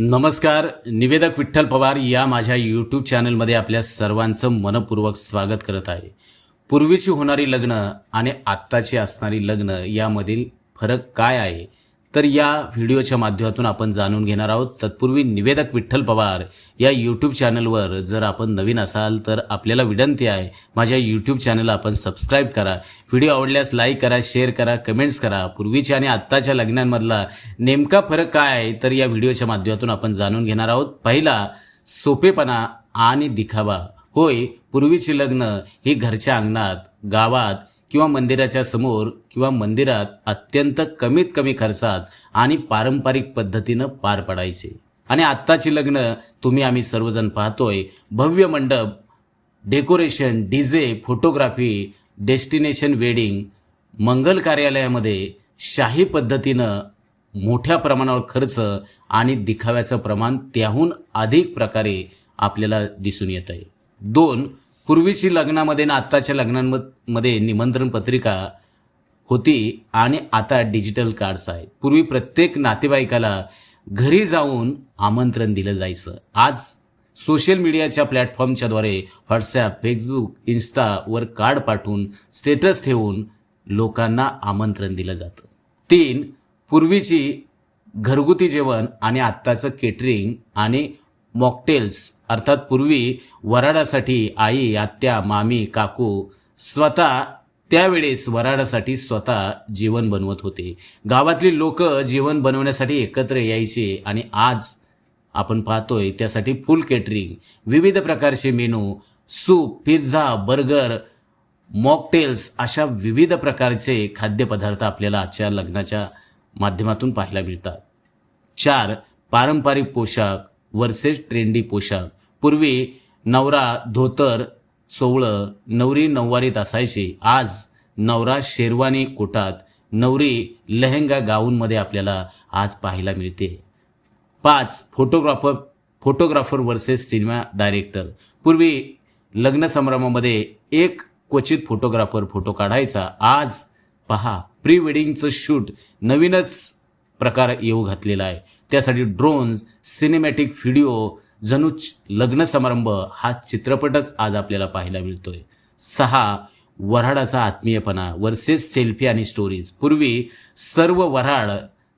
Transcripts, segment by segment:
नमस्कार निवेदक विठ्ठल पवार या माझ्या यूट्यूब चॅनलमध्ये आपल्या सर्वांचं मनपूर्वक स्वागत करत आहे. पूर्वीची होणारी लग्न आणि आत्ताची असणारी लग्न यामधील फरक काय आहे? तर या व्हिडिओच्या माध्यमातून आपण जाणून घेणार आहोत. तत्पूर्वी निवेदक विठ्ठल पवार या यूट्यूब चॅनलवर जर आपण नवीन असाल तर आपल्याला विनंती आहे माझ्या यूट्यूब चॅनलला आपण सबस्क्राईब करा. व्हिडिओ आवडल्यास लाईक करा शेअर करा कमेंट्स करा. पूर्वीच्या आणि आत्ताच्या लग्नांमधला नेमका फरक काय आहे तर या व्हिडिओच्या माध्यमातून आपण जाणून घेणार आहोत. पहिला सोपेपणा आणि दिखावा. होय पूर्वीची लग्न ही घरच्या अंगणात गावात किंवा मंदिराच्या समोर किंवा मंदिरात अत्यंत कमीत कमी खर्चात आणि पारंपरिक पद्धतीनं पार पडायचे. आणि आत्ताची लग्न तुम्ही आम्ही सर्वजण पाहतोय. भव्य मंडप decoration DJ photography destination wedding मंगल कार्यालयामध्ये शाही पद्धतीनं मोठ्या प्रमाणावर खर्च आणि दिखाव्याचं प्रमाण त्याहून अधिक प्रकारे आपल्याला दिसून येत आहे दोन पूर्वीची लग्नामध्ये ना आत्ताच्या लग्नांमध्ये निमंत्रण पत्रिका होती आणि आता डिजिटल कार्ड्स आहेत. पूर्वी प्रत्येक नातेवाईकाला घरी जाऊन आमंत्रण दिलं जायचं. आज सोशल मीडियाच्या प्लॅटफॉर्मच्याद्वारे व्हॉट्सॲप फेसबुक इन्स्टावर कार्ड पाठवून स्टेटस ठेवून लोकांना आमंत्रण दिलं जातं. तीन पूर्वीची घरगुती जेवण आणि आत्ताचं केटरिंग आणि मॉकटेल्स अर्थात पूर्वी वराडासाठी आई आत्या मामी काकू स्वतः त्यावेळेस वराडासाठी स्वतः जेवण बनवत होते. गावातली लोक जेवण बनवण्यासाठी एकत्र यायचे आणि आज आपण पाहतोय त्यासाठी फुल केटरिंग विविध प्रकारचे menu soup pizza burger mocktails अशा विविध प्रकारचे खाद्यपदार्थ आपल्याला आजच्या लग्नाच्या माध्यमातून पाहायला मिळतात. चार पारंपरिक पोशाख वर्सेस ट्रेंडी पोशाख. पूर्वी नवरा धोतर सोवळं नवरी नऊवारीत असायची. आज नवरा शेरवानी कोटात नवरी लेहंगा गाऊनमध्ये आपल्याला आज पाहायला मिळते. पाच photographer photographer versus cinema director. पूर्वी लग्न समारंभामध्ये एक क्वचित फोटोग्राफर फोटो काढायचा. आज पहा प्री वेडिंगचं शूट नवीनच प्रकार येऊ घातलेला आहे. त्यासाठी ड्रोन्स सिनेमॅटिक व्हिडिओ जणू लग्न समारंभ हा चित्रपटच आज आपल्याला पाहायला मिळतोय. सहा वऱ्हाडाचा आत्मीयपणा वर्सेस सेल्फी आणि स्टोरीज पूर्वी सर्व वऱ्हाड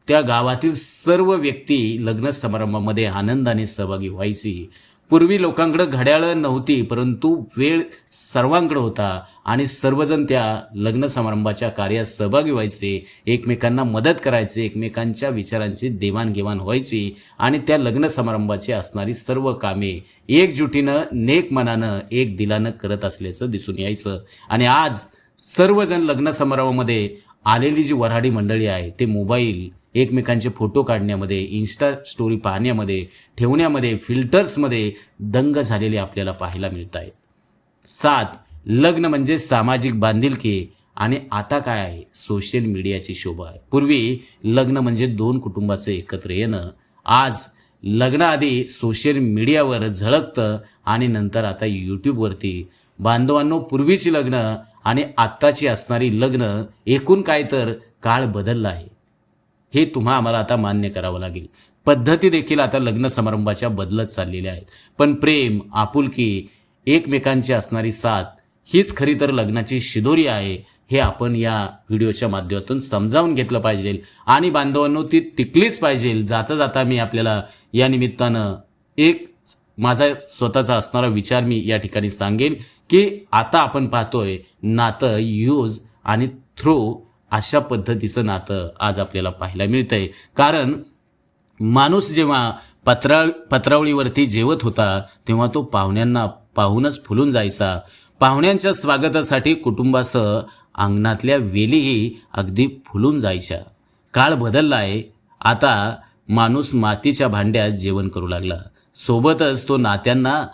त्या गावातील सर्व व्यक्ती लग्न समारंभामध्ये आनंदाने सहभागी व्हायची. पूर्वी लोकांकडं घड्याळं नव्हती परंतु वेळ सर्वांकडं होता आणि सर्वजण त्या लग्न समारंभाच्या कार्यात सहभागी व्हायचे एकमेकांना मदत करायचे एकमेकांच्या विचारांची देवाणघेवाण व्हायची आणि त्या लग्न समारंभाची असणारी सर्व कामे एकजुटीनं नेक मनानं एक दिलानं करत असल्याचं दिसून यायचं. आणि आज सर्वजण लग्न समारंभामध्ये आलेली जी वऱ्हाडी मंडळी आहे ते मोबाईल एकमेकांचे फोटो काढण्यामध्ये इन्स्टा स्टोरी पाहण्यामध्ये ठेवण्यामध्ये फिल्टर्समध्ये दंग झालेले आपल्याला पाहायला मिळत आहेत सात लग्न म्हणजे सामाजिक बांधिलकी आणि आता काय आहे? सोशल मीडियाची शोभा आहे. पूर्वी लग्न म्हणजे दोन कुटुंबाचं एकत्र येणं. आज लग्नाआधी सोशल मीडियावर झळकतं आणि नंतर आता यूट्यूबवरती बांधवांनो पूर्वीची लग्न आणि आत्ताची असणारी लग्न एकूण काय तर काळ बदलला आहे. हे तुम्हा आम्हाला आता मान्य करावं लागेल. पद्धती देखील आता लग्न समारंभाच्या बदलत चाललेल्या आहेत. पण प्रेम आपुलकी एकमेकांची असणारी साथ हीच खरी तर लग्नाची शिदोरी आहे हे आपण या व्हिडिओच्या माध्यमातून समजावून घेतलं पाहिजे. आणि बांधवांनो ती टिकलीच पाहिजे. जाता जाता मी आपल्याला या निमित्तानं एक माझा स्वतःचा असणारा विचार मी या ठिकाणी सांगेन की आता आपण पाहतोय नातं यूज आणि थ्रू अशा पद्धतीचं नातं आज आपल्याला पाहायला मिळतंय. कारण माणूस जेव्हा पत्रा पत्रावळीवरती जेवत होता तेव्हा तो पाहुण्यांना पाहूनच फुलून जायचा. पाहुण्यांच्या स्वागतासाठी कुटुंबासह अंगणातल्या वेलीही अगदी फुलून जायच्या. काळ बदलला आहे आता माणूस मातीच्या भांड्यात जेवण करू लागला. सोबतच तो नात्यांना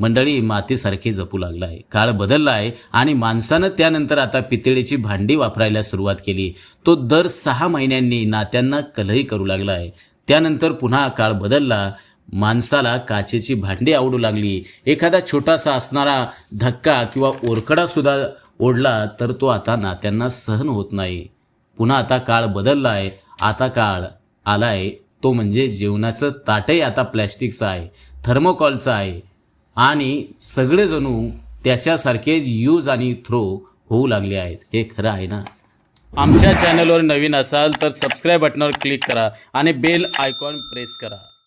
मंडळी मातीसारखी जपू लागला आहे काळ बदलला आहे आणि माणसानं त्यानंतर आता पितळेची भांडी वापरायला सुरुवात केली. तो दर सहा महिन्यांनी नात्यांना कलही करू लागला आहे त्यानंतर पुन्हा काळ बदलला. माणसाला काचेची भांडी आवडू लागली. एखादा छोटासा असणारा धक्का किंवा ओरकडासुद्धा ओढला तर तो आता नात्यांना सहन होत नाही. पुन्हा आता काळ बदलला आहे आता काळ आला आहे तो म्हणजे जेवणाचं ताटही आता प्लॅस्टिकचं आहे. थर्मोकॉलचं आहे. आणि सगळेजणू त्याच्यासारखेच यूज आणि थ्रो होऊ लागले आहेत. हे खरं आहे ना? आमच्या चॅनलवर नवीन असाल तर सबस्क्राईब बटनावर क्लिक करा आणि बेल आयकॉन प्रेस करा.